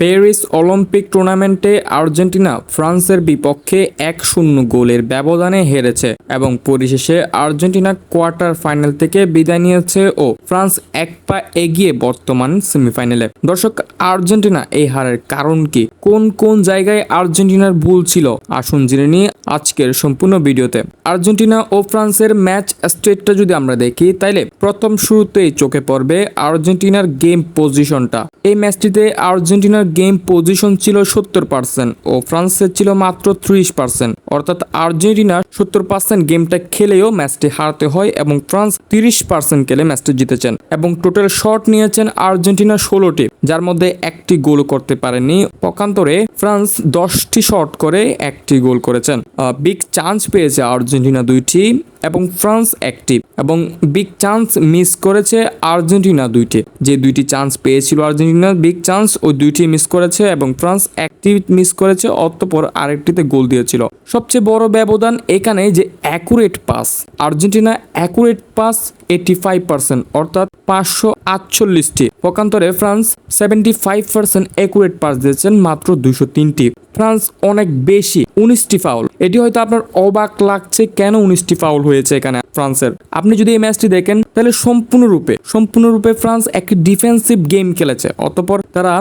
Paris Olympic টুর্নামেন্টে Argentina ফ্রান্সের বিপক্ষে এক শূন্য গোলের ব্যবধানে হেরেছে এবং পরিশেষে আর্জেন্টিনা কোয়ার্টার ফাইনাল থেকে বিদায় নিয়েছে ও ফ্রান্স এক পা এগিয়ে বর্তমান সেমিফাইনালে। দর্শক, আর্জেন্টিনা এই হারের কারণ কি? কোন কোন জায়গায় আর্জেন্টিনার ভুল ছিল? আসুন জেনে নিয়ে আজকের সম্পূর্ণ ভিডিওতে। আর্জেন্টিনা ও ফ্রান্সের ম্যাচ স্টেটটা যদি আমরা দেখি, তাইলে প্রথম শুরুতেই চোখে পড়বে আর্জেন্টিনার গেম পজিশনটা। এই ম্যাচটিতে আর্জেন্টিনার গেম পজিশন ছিল সত্তর পার্সেন্ট ও ফ্রান্সের ছিল মাত্র ত্রিশ পার্সেন্ট। অর্থাৎ আর্জেন্টিনা সত্তর পার্সেন্ট গেমটা খেলেও ম্যাচটি হারতে হয় এবং ফ্রান্স তিরিশ পার্সেন্ট খেলে ম্যাচটি জিতেছেন এবং টোটাল শট নিয়েছেন আর্জেন্টিনা ষোলোটি, যার মধ্যে একটি গোল করতে পারেনি। পক্ষান্তরে ফ্রান্স দশটি শট করে একটি গোল করেছেন। বিগ চান্স পেয়েছে আর্জেন্টিনা দুইটি। এবং ফ্রান্স একটি এবং বিগ চান্স মিস করেছে আর্জেন্টিনা দুইটি। যে দুইটি চান্স পেয়েছিল আর্জেন্টিনা বিগ চান্স ওই দুইটি মিস করেছে এবং ফ্রান্স একটি মিস করেছে, অতঃপর আরেকটিতে গোল দিয়েছিল। সবচেয়ে বড় ব্যবধান এখানে যে accurate pass Argentina accurate pass eighty five percent অর্থাৎ পাঁচশো আটচল্লিশটি। পক্ষান্তরে France seventy five percent accurate pass দিয়েছেন মাত্র দুশো তিনটি। ফ্রান্স অনেক বেশি, উনিশটি ফাউল এটি হয়তো আপনার অবাক লাগছে কেন উনিশটি ফাউল হয়েছে এখানে ফ্রান্সের। আপনি যদি এই ম্যাচটি দেখেন, তাহলে সম্পূর্ণরূপে সম্পূর্ণরূপে ফ্রান্স একটি ডিফেন্সিভ গেম খেলেছে। অতপর তারা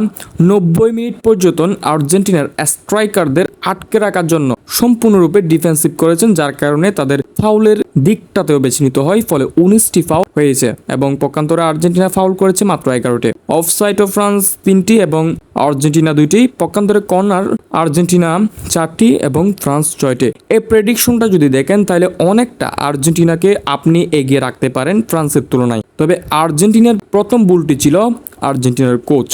নব্বই মিনিট পর্যন্ত আর্জেন্টিনার স্ট্রাইকারদের আটকে রাখার জন্য সম্পূর্ণরূপে ডিফেন্সিভ করেছেন, যার কারণে তাদের ফাউলের দিকটাতেও বেছে নিতে হয়, ফলে উনিশটি ফাউল হয়েছে। এবং পক্ষান্তরে আর্জেন্টিনা ফাউল করেছে মাত্র এগারোটি। অফ সাইড অফ ফ্রান্স তিনটি এবং আর্জেন্টিনা দুইটি, পক্ষান্তরে কর্নার আর্জেন্টিনা চারটি এবং ফ্রান্স ছয়টি। এই প্রেডিকশনটা যদি দেখেন, তাহলে অনেকটা আর্জেন্টিনাকে আপনি এগিয়ে রাখতে পারেন ফ্রান্সের তুলনায়। তবে আর্জেন্টিনার প্রথম বুলটি ছিল আর্জেন্টিনার কোচ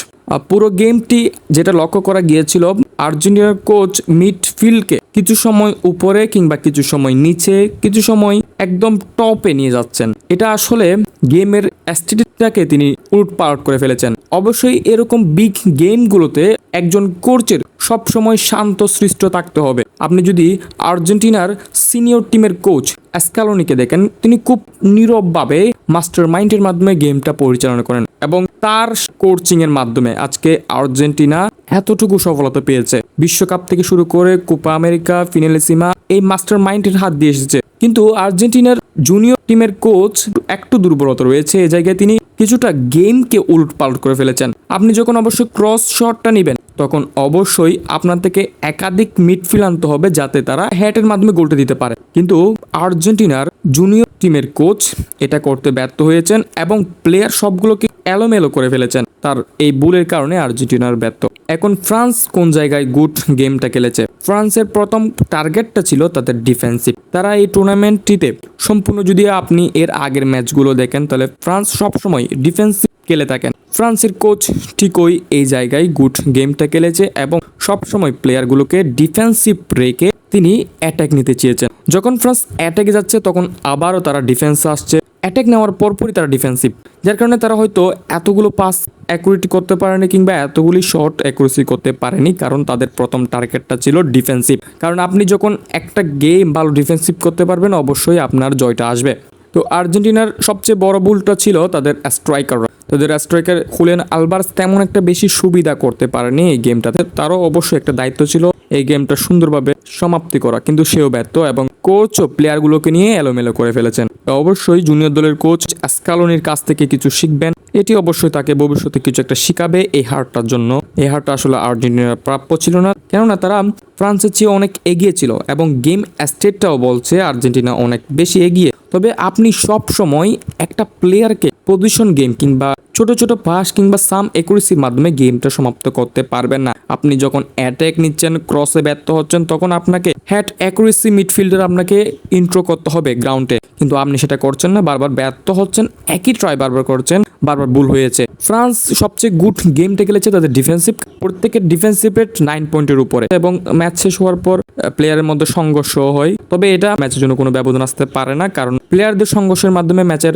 পুরো গেমটি যেটা লক্ষ্য করা গিয়েছিল, আর্জেন্টিনার কোচ মিডফিল্ডকে কিছু সময় উপরে কিংবা কিছু সময় নিচে, কিছু সময় একদম টপে নিয়ে যাচ্ছেন। এটা আসলে গেমের অ্যাস্থেটিকটাকে তিনি উলটপালট করে ফেলেছেন। অবশ্যই এরকম বিগ গেমগুলোতে একজন কোচের সবসময় শান্ত সৃষ্ট থাকতে হবে। আপনি যদি আর্জেন্টিনার সিনিয়র টিমের কোচ অ্যাসকালোনিকে দেখেন, তিনি খুব নীরবভাবে মাস্টার মাইন্ডের মাধ্যমে গেমটা পরিচালনা করেন এবং তার কোচিং এর মাধ্যমে আজকে আর্জেন্টিনা এতটুকু সফলতা পেয়েছে। বিশ্বকাপ থেকে শুরু করে কোপা আমেরিকা ফিনালেসিমা এই মাস্টার মাইন্ডের হাত দিয়ে এসেছে। কিন্তু আর্জেন্টিনার জুনিয়র টিমের কোচ একটু দুর্বলতা রয়েছে এই জায়গায় তিনি কিছুটা গেমকে উলট পালট করে ফেলেছেন। আপনি যখন অবশ্যই ক্রস শটটা নেবেন, তখন অবশ্যই আপনার থেকে একাধিক মিডফিল আনতে হবে যাতে তারা হ্যাটের মাধ্যমে গোলটা দিতে পারে। কিন্তু আর্জেন্টিনার জুনিয়র টিমের কোচ এটা করতে ব্যর্থ হয়েছেন এবং প্লেয়ার সবগুলোকে এলোমেলো করে ফেলেছেন। তার এই বুলের কারণে আর্জেন্টিনার ব্যর্থ। এখন ফ্রান্স কোন জায়গায় গুড গেমটা খেলেছে? ফ্রান্সের প্রথম টার্গেটটা ছিল তাদের ডিফেন্সিভ। তারা এই টুর্নামেন্টটিতে সম্পূর্ণ যদি আপনি এর আগের ম্যাচগুলো দেখেন, তাহলে ফ্রান্স সবসময় ডিফেন্সিভ খেলে থাকেন। ফ্রান্সের কোচ ঠিকই এই জায়গায় গুড গেমটা খেলেছে এবং সবসময় প্লেয়ারগুলোকে ডিফেন্সিভ রেখে তিনি অ্যাটাক নিতে চেয়েছেন। যখন ফ্রান্স অ্যাটাকে যাচ্ছে, তখন আবারও তারা ডিফেন্সে আসছে। অ্যাটাক নেওয়ার পরপরই তারা ডিফেন্সিভ যার কারণে তারা হয়তো এতগুলো পাস অ্যাকুরেটি করতে পারেনি কিংবা এতগুলি শর্ট অ্যাকুরেসি করতে পারেনি, কারণ তাদের প্রথম টার্গেটটা ছিল ডিফেন্সিভ কারণ আপনি যখন একটা গেম ভালো ডিফেন্সিভ করতে পারবেন, অবশ্যই আপনার জয়টা আসবে। তো আর্জেন্টিনার সবচেয়ে বড় ভুলটা ছিল তাদের স্ট্রাইকাররা তাদের স্ট্রাইকার হুলেন আলবার্স তেমন একটা বেশি সুবিধা করতে পারেনি এই গেমটাতে তারও অবশ্যই একটা দায়িত্ব ছিল এই গেমটা সুন্দরভাবে সমাপ্তি করা, কিন্তু সেও ব্যর্থ এবং কোচও প্লেয়ারগুলোকে নিয়ে এলোমেলো করে ফেলেছেন। অবশ্যই জুনিয়র দলের কোচ অ্যাসকালোনির কাছ থেকে কিছু শিখবেন। এটি অবশ্যই তাকে ভবিষ্যতে কিছু একটা শিখাবে এই হারটার জন্য। এই হারটা আসলে আর্জেন্টিনার প্রাপ্য ছিল না। কেননা তারা ফ্রান্সের চেয়ে অনেক এগিয়ে ছিল এবং গেম স্টেটটাও বলছে আর্জেন্টিনা অনেক বেশি এগিয়ে। তবে আপনি সব সময় একটা প্লেয়ারকে পজিশন গেম কিংবা ছোট ছোট পাস কিংবা সাম একুরেসির মাধ্যমে গেমটা সমাপ্ত করতে পারবেন না। আপনি যখন অ্যাটাক নিচ্ছেন ক্রসে ব্যর্থ হচ্ছেন, তখন আপনাকে হ্যাট অ্যাকুরেসি মিডফিল্ডার আপনাকে ইন্ট্রো করতে হবে গ্রাউন্ডে কিন্তু আপনি সেটা করছেন না, বারবার ব্যর্থ হচ্ছেন, একই ট্রাই বারবার করছেন বারবার ভুল হয়েছে। ফ্রান্স সবচেয়ে গুড গেমটা খেলেছে তাদের ডিফেন্সিভ প্রত্যেকের ডিফেন্সিভ রেট নাইন পয়েন্টের উপরে। এবং ম্যাচ শেষ হওয়ার পর প্লেয়ারের মধ্যে সংঘর্ষ হয়। তবে এটা ম্যাচের জন্য কোনো ব্যবধান আসতে পারে না, কারণ প্লেয়ারদের সংঘর্ষের মাধ্যমে ম্যাচের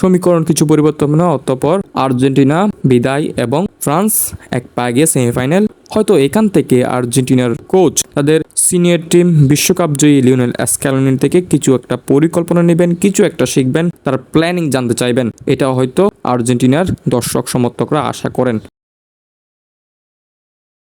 সমীকরণ কিছু পরিবর্তন হয়। অতঃপর আর্জেন্টিনা বিদায় এবং ফ্রান্স এক পা গিয়ে সেমিফাইনাল হয়তো এখান থেকে আর্জেন্টিনার কোচ তাদের সিনিয়র টিম বিশ্বকাপ জয়ী লিওনেল অ্যাসক্যালোনির থেকে কিছু একটা পরিকল্পনা নেবেন, কিছু একটা শিখবেন, তার প্ল্যানিং জানতে চাইবেন। এটা হয়তো আর্জেন্টিনার দর্শক সমর্থকরা আশা করেন।